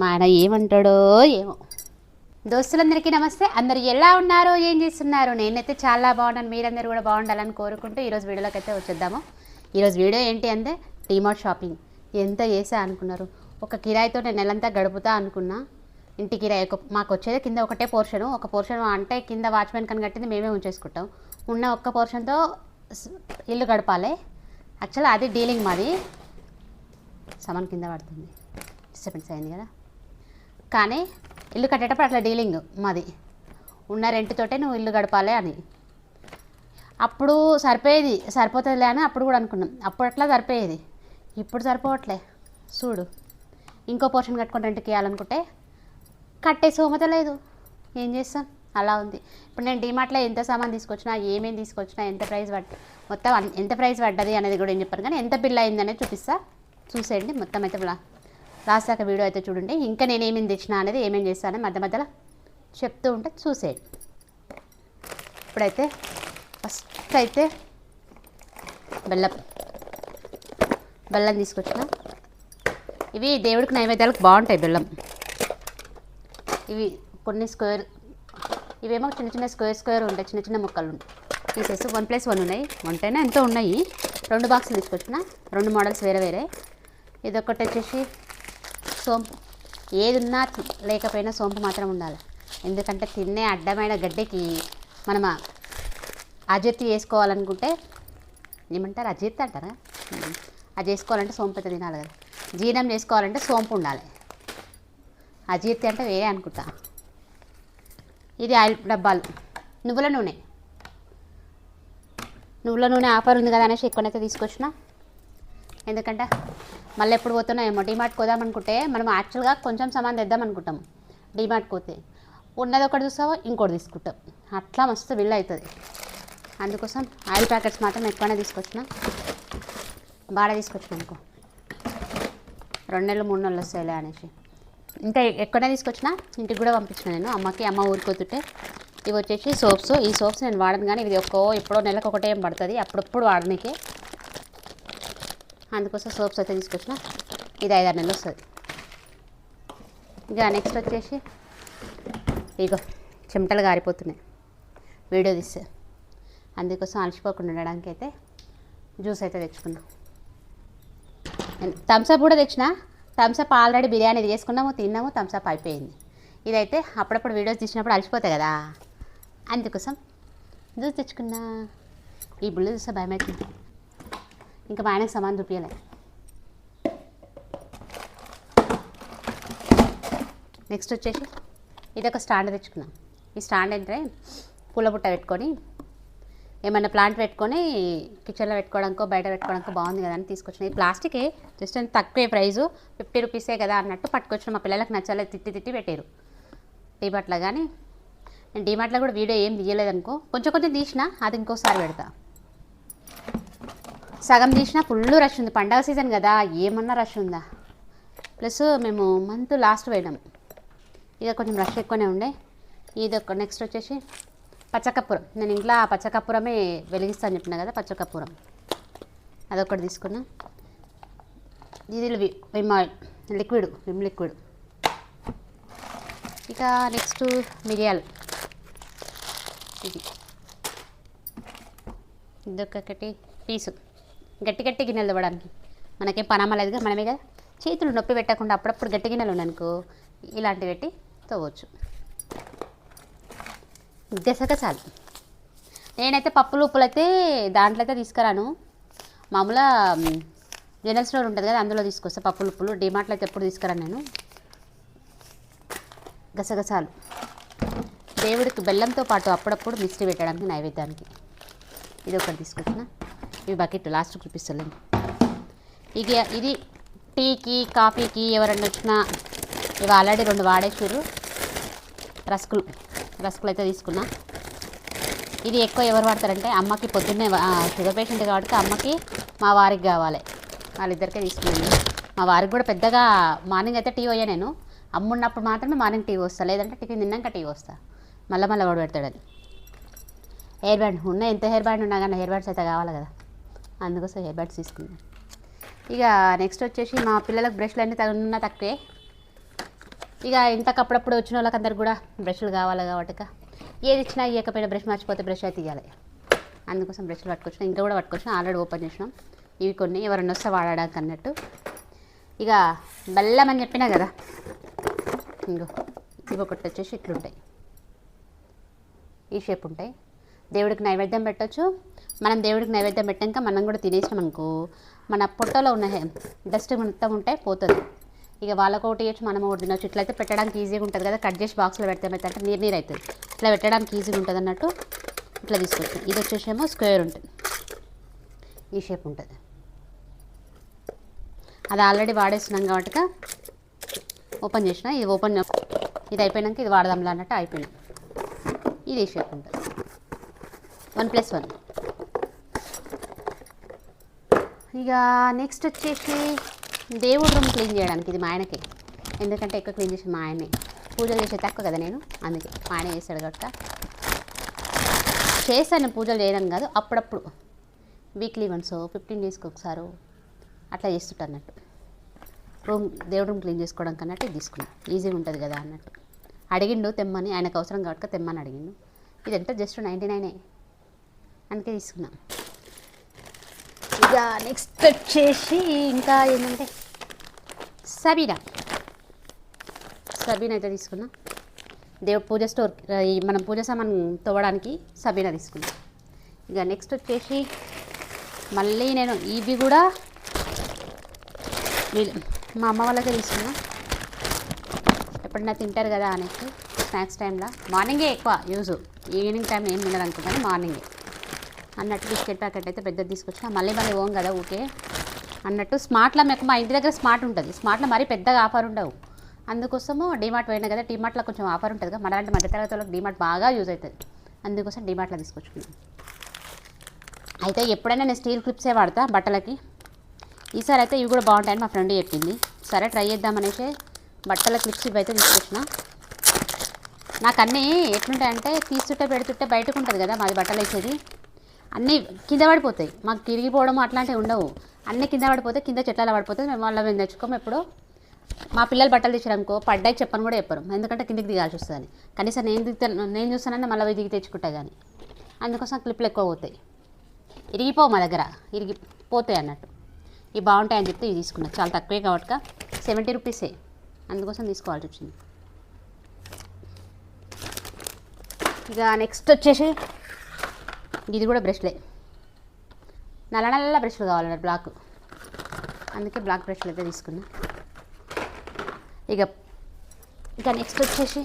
మా ఆయన ఏమంటాడో ఏమో. దోస్తులందరికీ నమస్తే. అందరు ఎలా ఉన్నారో ఏం చేస్తున్నారు? నేనైతే చాలా బాగున్నాను. మీరందరూ కూడా బాగుండాలని కోరుకుంటూ ఈరోజు వీడియోలోకి అయితే వచ్చేద్దాము. ఈరోజు వీడియో ఏంటి అంటే టీమార్ట్ షాపింగ్ ఎంత చేసా అనుకున్నారు? ఒక కిరాయితో నేను నెలంతా గడుపుతా అనుకున్నా. ఇంటి కిరాయి మాకు వచ్చేది కింద ఒకటే పోర్షను. ఒక పోర్షన్ అంటే కింద వాచ్మెన్ కని కట్టింది మేమే ఉంచేసుకుంటాం. ఉన్న ఒక్క పోర్షన్తో ఇల్లు గడపాలి. యాక్చువల్ అది డీలింగ్ మాది. సమాన్ కింద పడుతుంది. డిస్టర్బెన్స్ అయింది కదా. కానీ ఇల్లు కట్టేటప్పుడు అట్లా డీలింగ్ మాది. ఉన్న రెంట్తోటే నువ్వు ఇల్లు గడపాలి అని. అప్పుడు సరిపోయేది సరిపోతుందిలే అని అప్పుడు కూడా అనుకున్నాం. అప్పుడు అట్లా సరిపోయేది. ఇప్పుడు సరిపోవట్లే. చూడు. ఇంకో పోర్షన్ కట్టుకొని రెంట్కి ఇవ్వాలనుకుంటే కట్టే సోమత లేదు. ఏం చేస్తాం? అలా ఉంది. ఇప్పుడు నేను డిమార్ట్లో ఎంత సామాన్ తీసుకొచ్చినా ఏమేమి తీసుకొచ్చినా ఎంత ప్రైస్ పడ్ మొత్తం ఎంత ప్రైస్ పడ్డది అనేది కూడా ఏం చెప్పాను కానీ ఎంత బిల్ అయిందనేది చూపిస్తా. చూసేయండి. మొత్తం అయితే లా వీడియో అయితే చూడండి. ఇంకా నేను ఏమేమి తెచ్చినా అనేది ఏమేమి చేస్తాను మధ్య మధ్యలో చెప్తూ ఉంటే చూసేయండి. ఇప్పుడైతే ఫస్ట్ అయితే బెల్లం బెల్లం తీసుకొచ్చిన. ఇవి దేవుడికి నైవేద్యాలకు బాగుంటాయి బెల్లం. ఇవి కొన్ని స్క్వేర్ ఇవేమో చిన్న చిన్న స్క్వేర్ స్క్వేర్ ఉంటాయి చిన్న చిన్న ముక్కలు ఉంటాయి. వన్ ప్లస్ వన్ ఉన్నాయి. వంటైనా ఎంతో ఉన్నాయి. రెండు బాక్సులు తీసుకొచ్చిన. రెండు మోడల్స్ వేరే వేరే. ఇదొకటి వచ్చేసి సోంపు. ఏది ఉన్నా లేకపోయినా సోంపు మాత్రం ఉండాలి. ఎందుకంటే తినే అడ్డమైన గడ్డికి మనం అజీర్తి చేసుకోవాలనుకుంటే ఏమంటారు? అజీర్తి అంటారా? అది చేసుకోవాలంటే సోంపు అయితే తినాలి కదా. జీర్ణం చేసుకోవాలంటే సోంపు ఉండాలి. అజీర్తి అంటే వేరే అనుకుంటా. ఇది ఆయిల్ డబ్బాలు. నువ్వుల నూనె. నువ్వుల నూనె ఆఫర్ ఉంది కదా అనేసి ఎక్కువనైతే తీసుకొచ్చిన? ఎందుకంటే మళ్ళీ ఎప్పుడు పోతున్నాయేమో ఏమో. డిమార్ట్ పోదాం అనుకుంటే మనం యాక్చువల్గా కొంచెం సామాన్ తెద్దాం అనుకుంటాం. డిమార్ట్కి పోతే. ఉన్నది ఒకటి చూస్తావో? ఇంకోటి తీసుకుంటాం. అట్లా మస్తు బిల్ అవుతుంది అందుకోసం ఆయిల్ ప్యాకెట్స్ మాత్రం ఎక్కువనే తీసుకొచ్చిన. బాగా తీసుకొచ్చిన అనుకో. రెండు నెలలు మూడు నెలలు వస్తాయిలే అనేసి. ఇంకా ఎక్కడైనా తీసుకొచ్చినా. ఇంటికి కూడా పంపించిన నేను. అమ్మకి అమ్మ ఊరుకోతుంటే. ఇవి వచ్చేసి సోప్స్. ఈ సోప్స్ నేను వాడను కానీ ఇది ఒక్కో ఎప్పుడో నెలకు ఒకటే ఏం పడుతుంది. అప్పుడప్పుడు వాడనీకే. అందుకోసం సోప్స్ అయితే తీసుకొచ్చిన. ఇది ఐదారు నెలలు వస్తుంది. ఇక నెక్స్ట్ వచ్చేసి ఇగో చెమటలు గారిపోతున్నాయి. వీడియో తీస్తే. అందుకోసం అలసిపోకుండా ఉండడానికి అయితే జ్యూస్ అయితే తెచ్చుకున్నాం. థమ్స్అప్ కూడా తెచ్చిన. థమ్సప్ ఆల్రెడీ బిర్యానీ చేసుకున్నాము తిన్నాము థమ్స్అప్ అయిపోయింది. ఇదైతే అప్పుడప్పుడు వీడియోస్ తీసినప్పుడు అలసిపోతాయి కదా. అందుకోసం జ్యూస్ తెచ్చుకున్నా. ఈ బుల్లు చూస్తే భయం అవుతుంది ఇంకా మా ఆయనకు సమాన్ చూపించలే నెక్స్ట్ వచ్చేసి ఇది ఒక స్టాండ్ తెచ్చుకున్నాం ఈ స్టాండ్ ఏంటంటే పూల బుట్ట పెట్టుకొని ఏమైనా ప్లాంట్ పెట్టుకొని కిచెన్లో పెట్టుకోవడానికో బయట పెట్టుకోవడానికో బాగుంది కదా అని తీసుకొచ్చిన. ఇది ప్లాస్టికే జస్ట్ అంత తక్కువే ప్రైజు ఫిఫ్టీ రూపీసే కదా అన్నట్టు పట్టుకొచ్చిన మా పిల్లలకు నచ్చలేదు తిట్టి తిట్టి పెట్టారు డీమార్ట్లో కానీ నేను డీమార్ట్లో కూడా వీడియో ఏం తీయలేదనుకో కొంచెం కొంచెం తీసిన అది ఇంకోసారి పెడతా. సగం తీసినా ఫుల్ రష్ ఉంది. పండగ సీజన్ కదా ఏమన్నా రష్ ఉందా? ప్లస్ మేము మంత్ లాస్ట్ పోయినాం. ఇక కొంచెం రష్ ఎక్కువనే ఉండే. ఇది ఒక నెక్స్ట్ వచ్చేసి పచ్చకర్పూరం నేను ఇంట్లో ఆ పచ్చకర్పూరమే వెలిగిస్తాను చెప్పిన కదా పచ్చకర్పూరం అదొకటి తీసుకున్నా. ఇది వి- Vim oil liquid Vim liquid. ఇక నెక్స్ట్ మిరియాలు. ఇది. ఇదొకటి పీసు. గట్టి గట్టి గిన్నెలు ఇవ్వడానికి మనకేం పనమలేదుగా మనమే కదా. చేతులు నొప్పి పెట్టకుండా అప్పుడప్పుడు గట్టి గిన్నెలు ఉన్నానుకో ఇలాంటివి పెట్టి తవ్వచ్చు దశక చాలు. నేనైతే పప్పులు ఉప్పులు అయితే దాంట్లో అయితే తీసుకురాను. మామూలుగా జనరల్ స్టోర్ ఉంటుంది కదా అందులో తీసుకొస్తా పప్పులు ఉప్పులు డిమార్ట్లో అయితే ఎప్పుడు తీసుకురాను నేను. గసగసాలు. దేవుడికి బెల్లంతో పాటు అప్పుడప్పుడు మిస్టీ పెట్టడానికి నైవేద్యానికి. ఇది ఒకటి తీసుకొచ్చిన. ఇవి బకెట్ లాస్ట్ చూపిస్తాను ఇది ఇది టీకి కాఫీకి ఎవరన్నా వచ్చినా ఇవి ఆల్రెడీ రెండు వాడేసారు రస్కులు రస్కులు అయితే తీసుకున్నా. ఇది ఎక్కువ ఎవరు వాడతారంటే అమ్మకి పొద్దున్నే షుగర్ పేషెంట్ కాబట్టి అమ్మకి మా వారికి కావాలి. వాళ్ళిద్దరికే తీసుకున్నాను. మా వారికి కూడా పెద్దగా మార్నింగ్ అయితే టీ పోయా నేను. అమ్మున్నప్పుడు మాత్రమే మార్నింగ్ టీ వస్తా లేదంటే టిఫిన్ తిన్నాక టీ వస్తా మళ్ళీ మళ్ళీ వాడు అది. హెయిర్ బ్యాండ్ ఉన్న ఎంత హెయిర్ బ్యాండ్ ఉన్నా కానీ హెయిర్ బ్యాండ్స్ అయితే కావాలి కదా. అందుకోసం హెయిర్ బ్యాండ్స్ తీసుకున్నాను ఇక నెక్స్ట్ వచ్చేసి మా పిల్లలకు బ్రష్లు అన్నీ తగులున్నా తక్కువే. ఇక ఇంతకు అప్పుడప్పుడు వచ్చిన వాళ్ళకి అందరికి కూడా బ్రష్లు కావాలి కాబట్టి ఏది ఇచ్చినా ఇవ్వకపోయినా బ్రష్ మర్చిపోతే బ్రష్ అయితే ఇవ్వాలి అందుకోసం బ్రష్లు పట్టుకొచ్చినా ఇంకా కూడా పట్టుకొచ్చినా ఆల్రెడీ ఓపెన్ చేసినాం. ఇవి కొన్ని ఎవరైనా వస్తే వాడడానికి అన్నట్టు. ఇక బెల్లం అని చెప్పినా కదా ఇంకో ఇవి ఒకటి వచ్చేసి ఇట్లుంటాయి. ఈ షేప్ ఉంటాయి. దేవుడికి నైవేద్యం పెట్టొచ్చు. మనం దేవుడికి నైవేద్యం పెట్టాక మనం కూడా తినేసినాం అనుకో మన పొట్టలో ఉన్న డస్ట్ మొత్తం ఉంటే పోతుంది. ఇక వాళ్ళకు ఒకటి ఇవ్వచ్చు మనం ఒకటి తినొచ్చు. ఇట్లయితే పెట్టడానికి ఈజీగా ఉంటుంది కదా కట్ చేసి బాక్స్లో పెడితే అంటే నీరు నీరు అవుతుంది ఇట్లా పెట్టడానికి ఈజీగా ఉంటుంది అన్నట్టు ఇట్లా తీసుకోవచ్చు ఇది వచ్చేసేమో స్క్వేర్ ఉంటుంది. ఈ షేప్ ఉంటుంది. అది ఆల్రెడీ వాడేస్తున్నాం కాబట్టి ఓపెన్ చేసిన ఇది ఓపెన్ ఇది అయిపోయినాక ఇది వాడదాంలా అన్నట్టు అయిపోయినాం. ఇది ఈ షేప్ ఉంటుంది. వన్ ప్లస్ వన్ ఇక నెక్స్ట్ వచ్చేసి దేవుడు రూమ్ క్లీన్ చేయడానికి ఇది మా ఆయనకి. ఎందుకంటే ఎక్కువ క్లీన్ చేసి మా ఆయనే. పూజలు చేసే తక్కువ కదా నేను అందుకే మా ఆయన చేస్తాడు కనుక చేస్తాను పూజలు చేయడం కాదు అప్పుడప్పుడు. వీక్లీ వన్స్ ఫిఫ్టీన్ డేస్కి ఒకసారి అట్లా చేస్తుంటా అన్నట్టు. రూమ్ దేవుడు రూమ్ క్లీన్ చేసుకోవడం కన్నట్టు ఇది తీసుకున్నాం. ఈజీగా ఉంటుంది కదా అన్నట్టు. అడిగిండు తెమ్మని ఆయనకు అవసరం కాబట్టి తెమ్మని అడిగిండు. ఇదంతా జస్ట్ నైంటీ నైనే అందుకే తీసుకున్నాం. ఇక నెక్స్ట్ వచ్చేసి ఇంకా ఏంటంటే సబీనా. సబీనా అయితే తీసుకున్నా. దేవుడు పూజ స్టోర్ మనం పూజ సామాన్ తోవడానికి సబీనా తీసుకున్నాం. ఇక నెక్స్ట్ వచ్చేసి మళ్ళీ నేను ఇవి కూడా మా అమ్మ వాళ్ళకే తీసుకున్నా. ఎప్పుడన్నా తింటారు కదా అనేసి స్నాక్స్ టైంలో. మార్నింగే ఎక్కువ యూజ్. ఈవినింగ్ టైం ఏం తినరు అనుకుంటాను మార్నింగే. అన్నట్టు బిస్కెట్ ప్యాకెట్ అయితే పెద్దది తీసుకొచ్చిన. మళ్ళీ మళ్ళీ ఓం కదా ఊకే. అన్నట్టు స్మార్ట్లో మీకు మా ఇంటి దగ్గర స్మార్ట్ ఉంటుంది. స్మార్ట్లో మరీ పెద్దగా ఆఫర్ ఉండవు. అందుకోసము డిమార్ట్ పోయినా కదా డిమార్ట్లో కొంచెం ఆఫర్ ఉంటుంది కదా మనలాంటి మధ్యతరగతి వాళ్ళకి డిమార్ట్ బాగా యూజ్ అవుతుంది అందుకోసం డిమార్ట్లో తీసుకొచ్చుకున్నాను అయితే ఎప్పుడైనా నేను స్టీల్ క్లిప్సే వాడతా బట్టలకి. ఈసారి అయితే ఇవి కూడా బాగుంటాయని మా ఫ్రెండ్ చెప్పింది. సరే ట్రై చేద్దామనేసి బట్టల క్లిప్స్ ఇవి అయితే తీసుకొచ్చిన. నాకు అన్నీ ఎట్లుంటాయంటే తీస్తుంటే పెడుతుంటే బయటకు ఉంటుంది కదా మాది బట్టలు వేసేది అన్నీ కింద పడిపోతాయి. మాకు తిరిగిపోవడం అట్లాంటివి ఉండవు. అన్నీ కింద పడిపోతే కింద చెట్లలో పడిపోతే మేము వాళ్ళ మేము తెచ్చుకోము ఎప్పుడు. మా పిల్లలు బట్టలు తెచ్చారనుకో పడ్డాయి చెప్పని కూడా చెప్పరు. ఎందుకంటే కిందికి దిగాల్సి వస్తుంది కనీసం నేను దిగుతాను నేను చూస్తానని మళ్ళీ పోయి దిగి తెచ్చుకుంటా కానీ అందుకోసం క్లిప్లు ఎక్కువ పోతాయి. ఇరిగిపో మా దగ్గర. ఇరిగి పోతాయి అన్నట్టు. ఇవి బాగుంటాయని చెప్తే ఇవి తీసుకున్నా. చాలా తక్కువే కాబట్టి సెవెంటీ రూపీసే. అందుకోసం తీసుకోవాల్సి వచ్చింది. ఇక నెక్స్ట్ వచ్చేసి ఇది కూడా బ్రష్లే. నల్ల నల్ల బ్రష్లు కావాలన్నారు బ్లాక్. అందుకే బ్లాక్ బ్రష్లు అయితే తీసుకున్నా. ఇక ఇక నెక్స్ట్ వచ్చేసి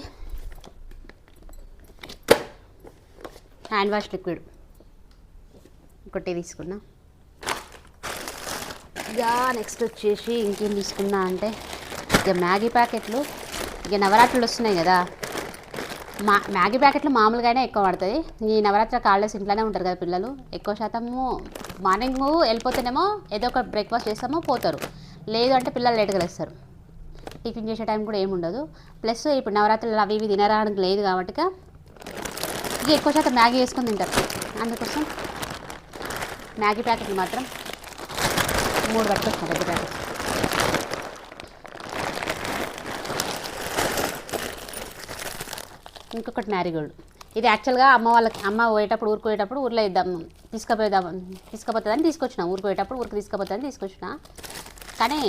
హ్యాండ్ వాష్ లిక్విడ్. ఒకటి తీసుకున్నా. ఇక నెక్స్ట్ వచ్చేసి ఇంకేం తీసుకున్నా అంటే ఇక మ్యాగీ ప్యాకెట్లు. ఇక నవరాత్రులు వస్తున్నాయి కదా. మా మ్యాగీ ప్యాకెట్లు మామూలుగానే ఎక్కువ పడుతుంది ఈ నవరాత్రి కాళ్ళేసి ఇంట్లోనే ఉంటారు కదా పిల్లలు. ఎక్కువ శాతము మార్నింగ్ వెళ్ళిపోతేనేమో ఏదో ఒక బ్రేక్ఫాస్ట్ చేస్తామో పోతారు. లేదు అంటే పిల్లలు లేట్గా లేస్తారు. టిఫిన్ చేసే టైం కూడా ఏముండదు ప్లస్ ఇప్పుడు నవరాత్రులు అవి ఇవి తినరానికి లేదు కాబట్టి ఇక ఎక్కువ శాతం మ్యాగీ వేసుకొని తింటారు. అందుకోసం మ్యాగీ ప్యాకెట్లు మాత్రం మూడు పట్టుకొచ్చిన పెద్ద ప్యాకెట్స్ ఇంకొకటి మ్యారీగోల్డ్ ఇది యాక్చువల్గా అమ్మ వాళ్ళకి అమ్మ పోయేటప్పుడు ఊరికి పోయేటప్పుడు ఊర్లో ఇద్దాం తీసుకుపోయేద్దాం తీసుకుపోతుందని తీసుకొచ్చిన. ఊరికి పోయేటప్పుడు ఊరికి తీసుకుపోతుందని తీసుకొచ్చిన. కానీ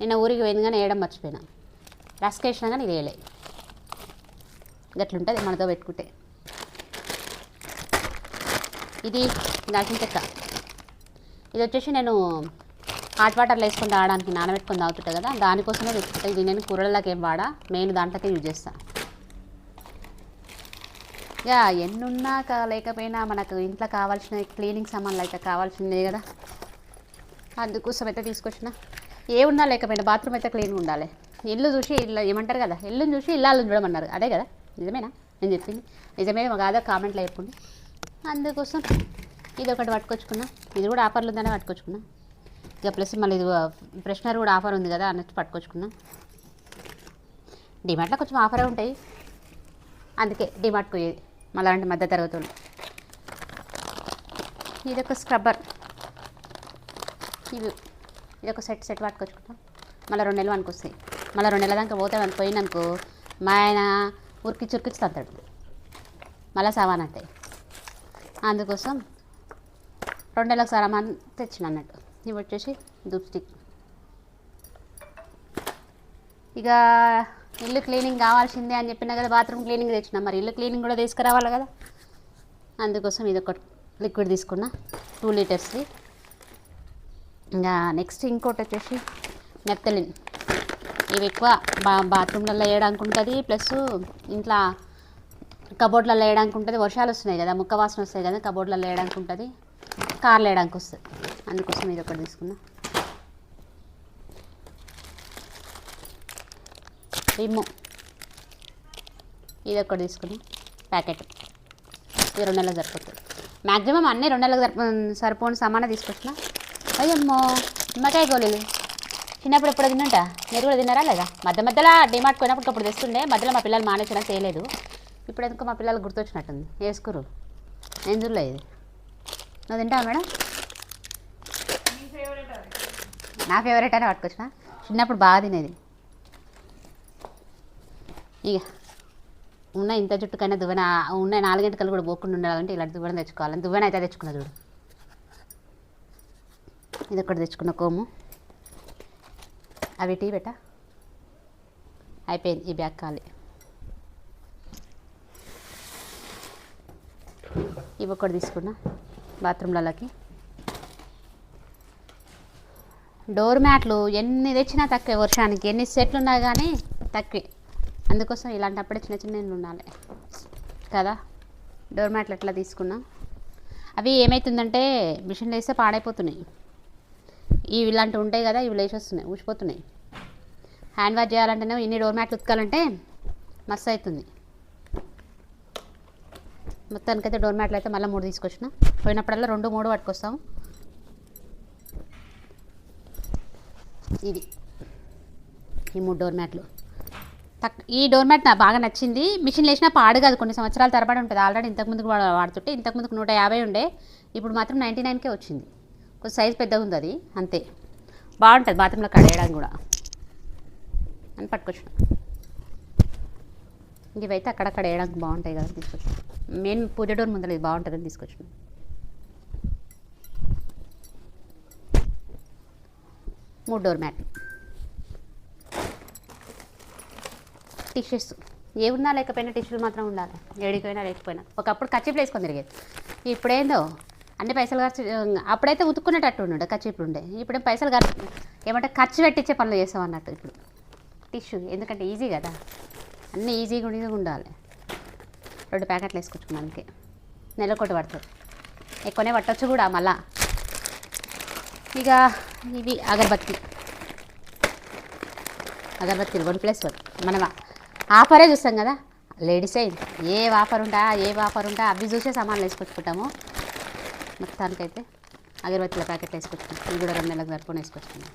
నిన్న ఊరికి పోయింది కానీ వేయడం మర్చిపోయినా. రస్క్ వేసినా కానీ ఇది వేయలే గట్లుంటుంది మనతో పెట్టుకుంటే. ఇది దాల్చిన చెక్క. ఇది వచ్చేసి నేను హాట్ వాటర్లో వేసుకొని తాగడానికి నానబెట్టుకొని తాగుతుంటా కదా దానికోసమే తెచ్చుకుంటా ఇది నేను కూరలకి ఏం వాడా మెయిన్ దాంట్లోకే యూజ్ చేస్తాను ఇక ఎన్నున్నా లేకపోయినా మనకు ఇంట్లో కావాల్సిన క్లీనింగ్ సామాన్లు అయితే కావాల్సిందే కదా. అందుకోసం అయితే తీసుకొచ్చిన. ఏ ఉన్నా లేకపోయినా బాత్రూమ్ అయితే క్లీన్గా ఉండాలి. ఇల్లు చూసి ఇల్లు ఏమంటారు కదా ఇల్లుని చూసి ఇల్లాలను చూడమన్నారు. అదే కదా నిజమేనా? నేను చెప్పింది. నిజమే కాదో కామెంట్లో చెప్పండి. అందుకోసం ఇది ఒకటి పట్టుకొచ్చుకున్నా. ఇది కూడా ఆఫర్లు ఉందనే పట్టుకొచ్చుకున్నా. ఇక ప్లస్ మళ్ళీ ఇది ఫ్రెషనర్ కూడా ఆఫర్ ఉంది కదా అన్నట్టు పట్టుకొచ్చుకున్నా. డిమార్ట్లో కొంచెం ఆఫరే ఉంటాయి. అందుకే డిమార్ట్కి పోయేది మళ్ళీ అంటే మధ్య తరగతులు ఇది ఒక స్క్రబ్బర్. ఇవి. ఇది ఒక సెట్ సెట్ పట్టుకొచ్చుకుంటాం. మళ్ళీ రెండు నెలలు అనుకొస్తాయి మళ్ళీ రెండు నెలల దాకా పోతే అని పోయిననుకో మా ఆయన ఉరికి చురికిచ్చి తంతాడు మళ్ళీ సవాన్ అంటే. అందుకోసం రెండు నెలలకు సామాన్ తెచ్చిన అన్నట్టు. ఇవి వచ్చేసి దూప్ స్టిక్ ఇక ఇల్లు క్లీనింగ్ కావాల్సిందే అని చెప్పిన కదా బాత్రూమ్ క్లీనింగ్ తెచ్చిన మరి ఇల్లు క్లీనింగ్ కూడా తీసుకురావాలి కదా? అందుకోసం ఇది ఒక లిక్విడ్ తీసుకున్నా టూ లీటర్స్ది. ఇంకా నెక్స్ట్ ఇంకోటి వచ్చేసి నెప్తలిన్ ఇవి ఎక్కువ బా బాత్రూమ్లలో వేయడానికి ఉంటుంది ప్లస్ ఇంట్లో కబోర్డ్లలో వేయడానికి ఉంటుంది. వర్షాలు వస్తున్నాయి కదా ముక్క వాసన వస్తాయి కదా కబోర్డ్లలో వేయడానికి ఉంటుంది కార్లు వేయడానికి వస్తుంది అందుకోసం ఇది ఒకటి తీసుకున్నా. రిమ్ము ఇది ఒకటి తీసుకుని ప్యాకెట్. ఇది రెండు నెలలకు సరిపోతుంది. మ్యాక్సిమం అన్నీ రెండు నెలలకు సరిపో సరిపోని సమాన తీసుకొచ్చిన అయ్యమ్మో నిమ్మకాయ గోళీలు. చిన్నప్పుడు ఎప్పుడు తిన్నంట? మీరు కూడా తిన్నారా లేదా? మధ్య మధ్యలో డిమార్ట్ పోయినప్పుడు అప్పుడు తెస్తుండే మధ్యలో మా పిల్లలు మానేసిన చేయలేదు. ఇప్పుడు ఎందుకో మా పిల్లలు గుర్తొచ్చినట్టుంది. వేసుకురు నేను చూడలేదు ఇది? నువ్వు తింటావా మేడం? నా ఫేవరెట్ అని పట్టుకొచ్చిన? చిన్నప్పుడు బాగా తినేది. ఇక ఉన్న ఇంత జుట్టుకైనా దువ్వెన ఉన్న నాలుగింటికలు కూడా పోకుండా ఉండాలంటే ఇలాంటి దువ్వెన తెచ్చుకోవాలి. దువ్వెన అయితే తెచ్చుకున్నా చూడు. ఇది ఒకటి తెచ్చుకున్న కోము. అవి టీ బెట అయిపోయింది ఈ బ్యాగ్ ఖాళీ. ఇవి ఒకటి తీసుకున్నా బాత్రూమ్లలోకి డోర్ మ్యాట్లు ఎన్ని తెచ్చినా తక్కువే వర్షానికి ఎన్ని సెట్లు ఉన్నా కానీ తక్కువే. అందుకోసం ఇలాంటప్పుడే చిన్న చిన్న ఉండాలి. కదా? డోర్ మ్యాట్లు ఎట్లా తీసుకున్నా? అవి ఏమవుతుందంటే మిషన్లు వేస్తే పాడైపోతున్నాయి. ఇవి ఇలాంటివి ఉంటాయి కదా ఇవి లేచి వస్తున్నాయి ఊసిపోతున్నాయి హ్యాండ్ వాష్ చేయాలంటేనే ఇన్ని డోర్ మ్యాట్లు ఉతకాలంటే మస్తు అవుతుంది మొత్తానికైతే డోర్ మ్యాట్లు అయితే మళ్ళీ మూడు తీసుకొచ్చిన. పోయినప్పుడల్లా రెండు మూడు పట్టుకొస్తాం. ఇది. ఈ మూడు డోర్ మ్యాట్లు. ఈ డోర్ మ్యాట్ నాకు బాగా నచ్చింది. మిషన్ లేచినా పాడు కాదు కొన్ని సంవత్సరాల తరబడి ఉంటుంది. ఆల్రెడీ ఇంతకుముందుకు వాడుతుంటే ఇంతకుముందుకు నూట యాభై ఉండే ఇప్పుడు మాత్రం నైంటీ నైన్కే వచ్చింది. కొంచెం సైజ్ పెద్దగా ఉంది అది అంతే. బాగుంటుంది బాత్రూంలో కడేయడానికి కూడా. అని పట్టుకొచ్చిన. ఇవైతే అక్కడక్కడ వేయడానికి బాగుంటాయి కదా తీసుకొచ్చిన. మెయిన్ పూజ డోర్ ముందర ఇది బాగుంటుందని తీసుకొచ్చిన. మూడు డోర్ మ్యాట్ టిష్యూస్ ఏ ఉన్నా లేకపోయినా టిష్యూలు మాత్రం ఉండాలి. ఏడికిపోయినా లేకపోయినా ఒకప్పుడు కచ్చిపులు వేసుకొని తిరిగేది. ఇప్పుడేందో అన్ని పైసలు ఖర్చు అప్పుడైతే ఉతుక్కునేటట్టు ఉండే కచ్చిపులు ఉండే. ఇప్పుడే పైసలు ఖర్చు ఏమంటే ఖర్చు పెట్టించే పనులు చేస్తాం అన్నట్టు ఇప్పుడు. టిష్యూ ఎందుకంటే ఈజీ కదా. అన్నీ ఈజీగా ఈజీగా ఉండాలి. రెండు ప్యాకెట్లు వేసుకొచ్చుకున్నాను అందుకే నెలకొకటి పడుతుంది. ఎక్కువనే పట్టవచ్చు కూడా మళ్ళా. ఇక ఇవి అగరబత్తి. అగరబత్తిలు వన్ ప్లస్ వన్. మనం ఆఫరే చూస్తాం కదా. లేడీసే ఏ ఆఫర్ ఉంటా ఏ ఆఫర్ ఉంటా అవి చూసే సామాన్లు వేసుకొచ్చుకుంటాము మొత్తానికైతే అగరబత్తుల ప్యాకెట్ వేసుకొచ్చుకున్నాం ఇది కూడా రెండు నెలలకు సరిపోయిన వేసుకొచ్చుకున్నాం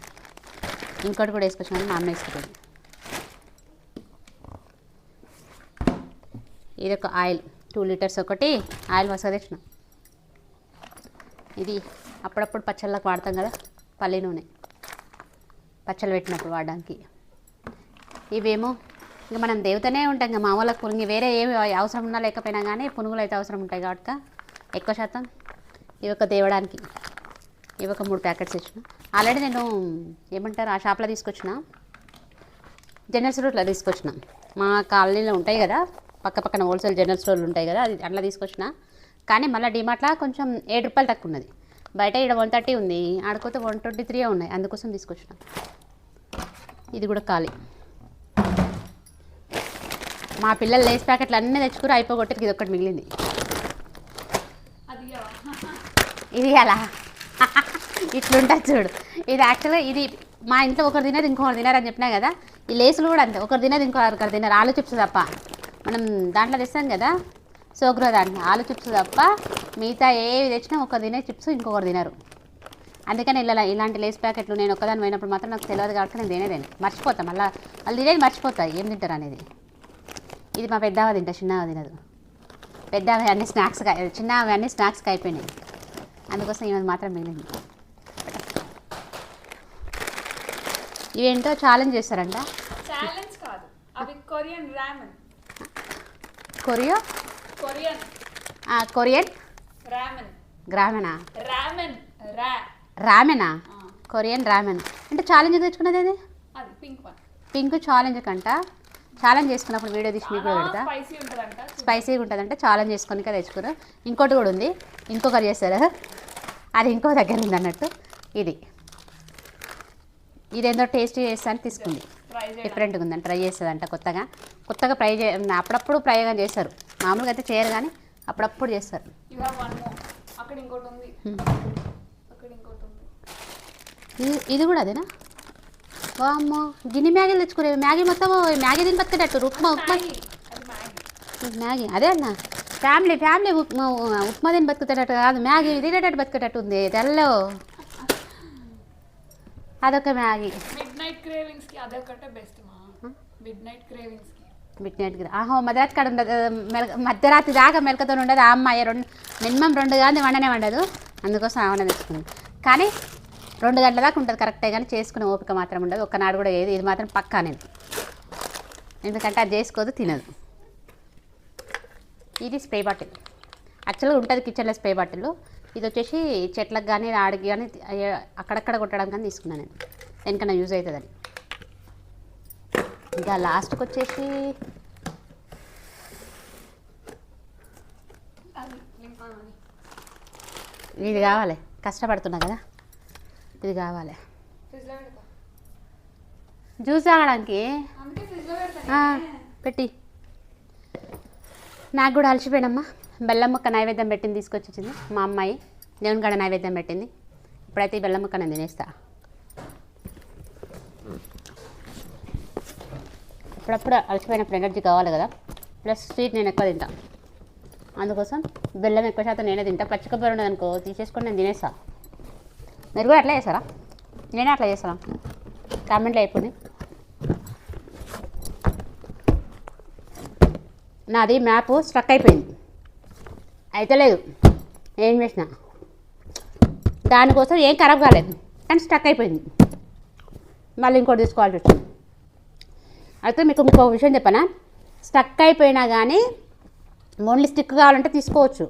ఇంకోటి కూడా వేసుకొచ్చుకున్నాను మా అమ్మ వేసుకుంటుంది ఇది ఒక ఆయిల్ టూ లీటర్స్ ఒకటి ఆయిల్ మసాలా తెచ్చిన. ఇది అప్పుడప్పుడు పచ్చళ్ళకు వాడతాం కదా పల్లి నూనె. పచ్చళ్ళు పెట్టినప్పుడు వాడడానికి. ఇవేమో ఇంకా మనం దేవతనే ఉంటాం. ఇంకా మామూలుగా పురుగు వేరే ఏమి అవసరం ఉన్నా లేకపోయినా కానీ పునుగులు అయితే అవసరం ఉంటాయి కాబట్టి ఎక్కువ శాతం ఈ యొక్క దేవడానికి ఇవి ఒక మూడు ప్యాకెట్స్ ఇచ్చిన. ఆల్రెడీ నేను ఏమంటారు ఆ షాప్లో తీసుకొచ్చిన. జనరల్ స్టోర్లో తీసుకొచ్చిన. మా కాలనీలో ఉంటాయి కదా పక్క పక్కన హోల్సేల్ జనరల్ స్టోర్లు ఉంటాయి కదా అది అట్లా తీసుకొచ్చిన. కానీ మళ్ళీ డిమార్ట్లో కొంచెం ఏడు రూపాయలు తక్కువ ఉన్నది. బయట ఇక్కడ వన్ థర్టీ ఉంది ఆడుకోతే వన్ ట్వంటీ త్రీ ఉన్నాయి అందుకోసం తీసుకొచ్చిన. ఇది కూడా ఖాళీ. మా పిల్లలు లేస్ ప్యాకెట్లు అన్నీ తెచ్చుకుని అయిపోగొట్టి ఇది ఒక్కటి మిగిలింది. ఇది అలా. ఇట్లుంటుంది చూడు. ఇది యాక్చువల్గా ఇది మా ఇంట్లో ఒకరు తినేది ఇంకొకరు తినారు అని చెప్పినా కదా ఈ లేసులు కూడా అంతే. ఒకరు తినేది ఇంకొకరు ఒకరు తినారు. ఆలు చిప్స్ తప్ప. మనం దాంట్లో తెస్తాం కదా సోగ్రో దాంట్లో ఆలు చిప్స్ తప్ప మిగతా ఏవి తెచ్చినా ఒకరు తినే చిప్స్ ఇంకొకరు తినరు. అందుకని ఇలా ఇలాంటి లేస్ ప్యాకెట్లు నేను ఒక్కదాని పోయినప్పుడు మాత్రం నాకు తెలియదు కాబట్టి నేను తినేదేను మర్చిపోతాను మళ్ళీ వాళ్ళు తినేది మర్చిపోతా ఏం తింటారు అనేది? ఇది మా పెద్దవ తింటా చిన్నగా తినదు. పెద్దవి అన్ని స్నాక్స్గా చిన్నవి అన్ని స్నాక్స్కి అయిపోయినాయి. అందుకోసం ఈమె మాత్రం మిగిలింది. ఇవేంటో ఛాలెంజ్ చేస్తారంట. అవి Korean ramen choreo? Korean. Korean? Ramen Korean ramen అంటే ఛాలెంజ్ తెచ్చుకున్నది అది పింక్ ఛాలెంజ్ కంట. ఛాలెంజ్ చేసుకున్నప్పుడు వీడియో తీసి మీకు కూడా పెడతా. స్పైసీగా ఉంటుందంటే. ఛాలెంజ్ చేసుకొని కదా తెచ్చుకురు ఇంకోటి కూడా ఉంది. ఇంకొకరు చేస్తారు అది ఇంకో దగ్గర ఉంది అన్నట్టు. ఇది. ఇదేందో టేస్ట్ చేస్తాను తీసుకుంది. డిఫరెంట్గా ఉందని ట్రై చేస్తుందంట కొత్తగా. కొత్తగా ట్రై చే అప్పుడప్పుడు ప్రయోగం చేస్తారు. మామూలుగా అయితే చేయరు కానీ అప్పుడప్పుడు చేస్తారు. ఇది ఇది కూడా అదేనా? వామ్మో గిన్నె మ్యాగీలు తెచ్చుకునే మ్యాగీ మొత్తం మ్యాగీ తిని బతికేటట్టు ఉప్మా ఉప్మా. మ్యాగీ. అది అన్న. ఫ్యామిలీ ఫ్యామిలీ ఉప్మా ఉప్మా తిని బతుకుతేటట్టు కాదు మ్యాగీ తినేటట్టు బతికేటట్టు ఉంది. తెల్లో అదొక మ్యాగీ. మిడ్ నైట్ క్రేవింగ్స్కి అదొకటే బెస్ట్ మా. మిడ్ నైట్ క్రేవింగ్స్కి. మిడ్ నైట్ ఆహో మధ్యరాత్రి కాడ ఉండదు. మెల మధ్యరాత్రి దాకా మెలకతో ఉండదు. ఆ అమ్మాయి రెండు మినిమం రెండు కానీ వండనే వండదు. అందుకోసం ఆమె తెచ్చుకుంది కానీ రెండు గంటల దాకా ఉంటుంది కరెక్టే కానీ చేసుకునే ఓపిక మాత్రం ఉండదు. ఒక్కనాడు కూడా ఏది ఇది మాత్రం పక్కా నేను ఎందుకంటే అది చేసుకోదు తినదు. ఇది స్ప్రే బాటిల్ యాక్చువల్గా ఉంటుంది కిచెన్లో స్ప్రే బాటిల్ ఇది వచ్చేసి చెట్లకు కానీ ఆడికి కానీ అక్కడక్కడ కొట్టడం కానీ తీసుకున్నాను నేను. ఎందుకన్నా యూజ్ అవుతుందని. ఇంకా లాస్ట్కి వచ్చేసి ఇది కావాలి. కష్టపడుతున్నా కదా. ఇది కావాలి. జ్యూస్ తాగడానికి? పెట్టి. నాకు కూడా అలసిపోయినమ్మా. బెల్లం ముక్క నైవేద్యం పెట్టింది తీసుకొచ్చి ఇచ్చింది మా అమ్మాయి. దేవుని కాడ నైవేద్యం పెట్టింది. ఇప్పుడైతే ఈ బెల్లం ముక్క నేను తినేస్తా. అప్పుడప్పుడు అలసిపోయినప్పుడు ఎనర్జీ కావాలి కదా. ప్లస్ స్వీట్ నేను ఎక్కువ తింటా. అందుకోసం బెల్లం ఎక్కువ శాతం నేనే తింటా. పచ్చి కొబ్బరి ఉండదు అనుకో తీసేసుకొని నేను తినేస్తా. మీరు కూడా అట్లా చేస్తారా? నేనే అట్లా చేస్తాను? కామెంట్లో అయిపోయింది నాది మ్యాప్ స్ట్రక్ అయిపోయింది. అయితే లేదు. ఏం చేసిన? దానికోసం ఏం ఖరాబ్ కాలేదు. కానీ స్ట్రక్ అయిపోయింది. మళ్ళీ ఇంకోటి తీసుకోవాల్సి వచ్చింది. అయితే మీకు ఇంకో విషయం చెప్పనా? స్టక్ అయిపోయినా కానీ ఓన్లీ స్టిక్ కావాలంటే తీసుకోవచ్చు.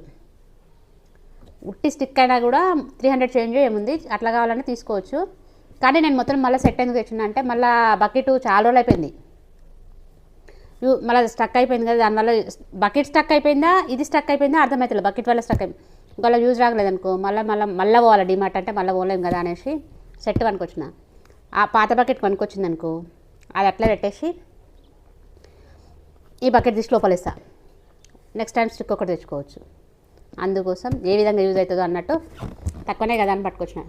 ఉట్టి స్టిక్ అయినా కూడా త్రీ హండ్రెడ్ చేంజ్ ఏముంది? అట్లా కావాలంటే తీసుకోవచ్చు. కానీ నేను మొత్తం మళ్ళీ సెట్ ఎందుకు తెచ్చిన అంటే మళ్ళీ బకెట్ చాలా రోజులు అయిపోయింది. యూ మళ్ళీ స్టక్ అయిపోయింది కదా దానివల్ల బకెట్ స్టక్ అయిపోయిందా? ఇది స్టక్ అయిపోయిందా? అర్థమవుతుంది బకెట్ వల్ల స్టక్ అయిపోయింది ఒకవేళ యూజ్ రాగలేదు అనుకో మళ్ళీ మళ్ళీ మళ్ళీ పోవాలి డిమార్ట్ అంటే మళ్ళీ పోలేం కదా అనేసి సెట్ కొనుక్కొచ్చిన ఆ పాత బకెట్ కొనుక్కొచ్చింది అనుకో అది అట్లా పెట్టేసి ఈ బకెట్ తీసి లోపలేస్తా. నెక్స్ట్ టైం స్టిక్ ఒకటి తెచ్చుకోవచ్చు. అందుకోసం ఏ విధంగా యూజ్ అవుతుందో అన్నట్టు తక్కువనే కదా అని పట్టుకొచ్చిన.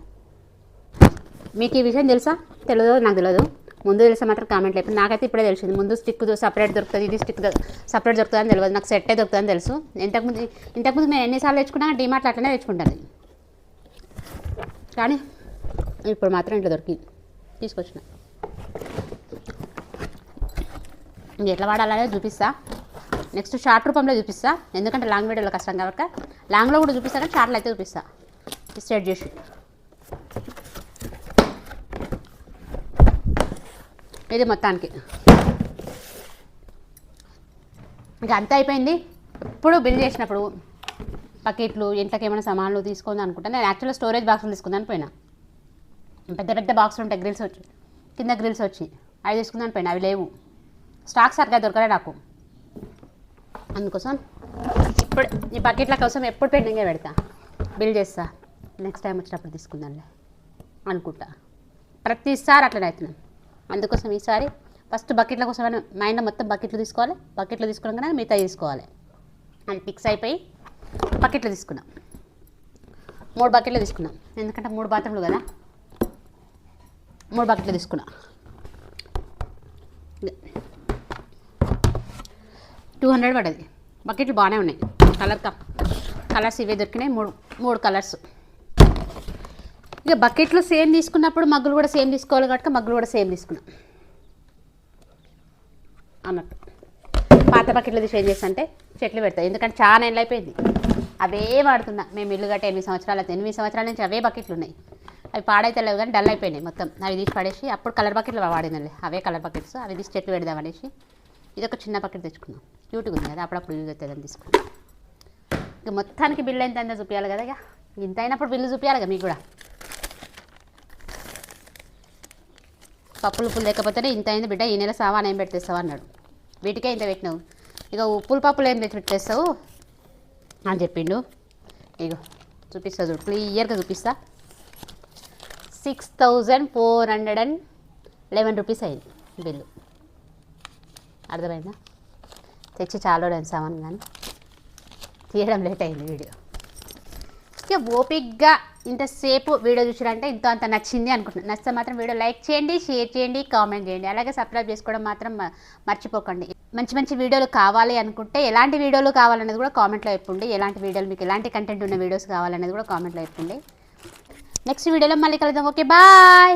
మీకు ఈ విషయం తెలుసా? తెలియదో నాకు తెలియదు ముందు తెలిస్తే మాత్రం కామెంట్ లేదు నాకైతే ఇప్పుడే తెలిసింది. ముందు స్టిక్ సపరేట్ దొరుకుతుంది ఇది స్టిక్ సపరేట్ దొరుకుతుంది అని తెలియదు నాకు సెట్టే దొరుకుతుందని తెలుసు. ఇంతకుముందు ఇంతకుముందు మేము ఎన్నిసార్లు తెచ్చుకున్నా డిమార్ట్లో అట్లనే తెచ్చుకుంటుంది. కానీ ఇప్పుడు మాత్రం ఇంట్లో దొరికింది. తీసుకొచ్చిన. ఎట్లా వాడాలనేది చూపిస్తా. నెక్స్ట్ షార్ట్ రూపంలో చూపిస్తా. ఎందుకంటే లాంగ్ వీడియోలో కష్టం కాబట్టి. లాంగ్లో కూడా చూపిస్తా కానీ షార్ట్లో అయితే చూపిస్తా. స్ట్రేట్ చేసి. ఇది మొత్తానికి. ఇక అంతా అయిపోయింది. ఎప్పుడు బిల్ చేసినప్పుడు బకెట్లు ఇంట్లోకి ఏమైనా సామాన్లు తీసుకుందాం అనుకుంటా నేను యాక్చువల్గా స్టోరేజ్ బాక్సులు తీసుకుందాను పోయినా. పెద్ద పెద్ద బాక్సులు ఉంటాయి గ్రిల్స్ వచ్చి. కింద గ్రిల్స్ వచ్చి. అవి తీసుకుందాను పోయినా. అవి లేవు. స్టాక్ సరిగ్గా దొరకలే నాకు. అందుకోసం ఇప్పుడు ఈ బకెట్ల కోసం ఎప్పుడు పెండింగే పెడతా? బిల్ చేస్తా. నెక్స్ట్ టైం వచ్చినప్పుడు తీసుకుందాంలే అనుకుంటా. ప్రతిసారి అట్లనే అవుతున్నాను అందుకోసం ఈసారి ఫస్ట్ బకెట్ల కోసం మైండ్ మొత్తం బకెట్లు తీసుకోవాలి. బకెట్లు తీసుకున్నాక మిగతా తీసుకోవాలి. అది ఫిక్స్ అయిపోయి బకెట్లు తీసుకున్నాం. మూడు బకెట్లు తీసుకున్నాం. ఎందుకంటే మూడు బాత్రూమ్లు కదా? మూడు బకెట్లు తీసుకున్నా. టూ హండ్రెడ్ పడ్డది బకెట్లు బాగానే ఉన్నాయి. కలర్ కప్ కలర్స్ ఇవే దొరికినాయి. మూడు మూడు కలర్స్ ఇక బకెట్లు సేమ్ తీసుకున్నప్పుడు మగ్గులు కూడా సేమ్ తీసుకోవాలి కాబట్టి మగ్గులు కూడా సేమ్ తీసుకున్నాం. అన్నట్టు. పాత బకెట్లు తీసి ఏం చేస్తా అంటే చెట్లు పెడతాయి ఎందుకంటే చాలా ఏళ్ళు అయిపోయింది. అవే వాడుతున్నా. మేము ఇల్లు కట్టే ఎనిమిది సంవత్సరాలు అయితే ఎనిమిది సంవత్సరాల నుంచి అవే బకెట్లు ఉన్నాయి. అవి పాడైతే లేవు కానీ డల్ అయిపోయినాయి మొత్తం. అవి తీసి పడేసి అప్పుడు కలర్ బకెట్లు వాడిందండి. అవే కలర్ బకెట్స్ అవి తీసి చెట్లు పెడదాం అనేసి ఇది ఒక చిన్న పకెట్ తెచ్చుకున్నాం క్యూట్గా ఉంది కదా అప్పుడప్పుడు యూజ్ అవుతుందని తీసుకున్నాం ఇక మొత్తానికి బిల్లు ఎంత అయిందో చూపించాలి కదా ఇక. ఇంత అయినప్పుడు బిల్లు చూపించాలి కదా మీకు కూడా. పప్పులు ఉప్పులు లేకపోతేనే ఇంత అయింది బిడ్డ ఈ నెల సామాన్ ఏం పెట్టేస్తావు అన్నాడు. వీటికే ఇంత పెట్టినావు. ఇక ఉప్పులు పప్పులు ఏం తెచ్చి పెట్టేస్తావు? అని చెప్పిండు. ఇగో చూపిస్తా చూడు. క్లియర్గా చూపిస్తా. Six thousand four hundred and eleven rupees అయింది బిల్లు. అర్థమైందా? తెచ్చి చాలా రోజులు సామాన్ కానీ తీయడం లేట్ అయింది వీడియో. ఇక ఓపిక్గా ఇంతసేపు వీడియో చూసారంటే ఇంత అంత నచ్చింది అనుకుంటున్నాను నచ్చితే మాత్రం వీడియో లైక్ చేయండి షేర్ చేయండి కామెంట్ చేయండి. అలాగే సబ్స్క్రైబ్ చేసుకోవడం మాత్రం మర్చిపోకండి. మంచి మంచి వీడియోలు కావాలి అనుకుంటే ఎలాంటి వీడియోలు కావాలనేది కూడా కామెంట్లో చెప్పండి. ఎలాంటి వీడియోలు మీకు ఎలాంటి కంటెంట్ ఉన్న వీడియోస్ కావాలనేది కూడా కామెంట్లో చెప్పండి. నెక్స్ట్ వీడియోలో మళ్ళీ కలుద్దాం. Okay bye!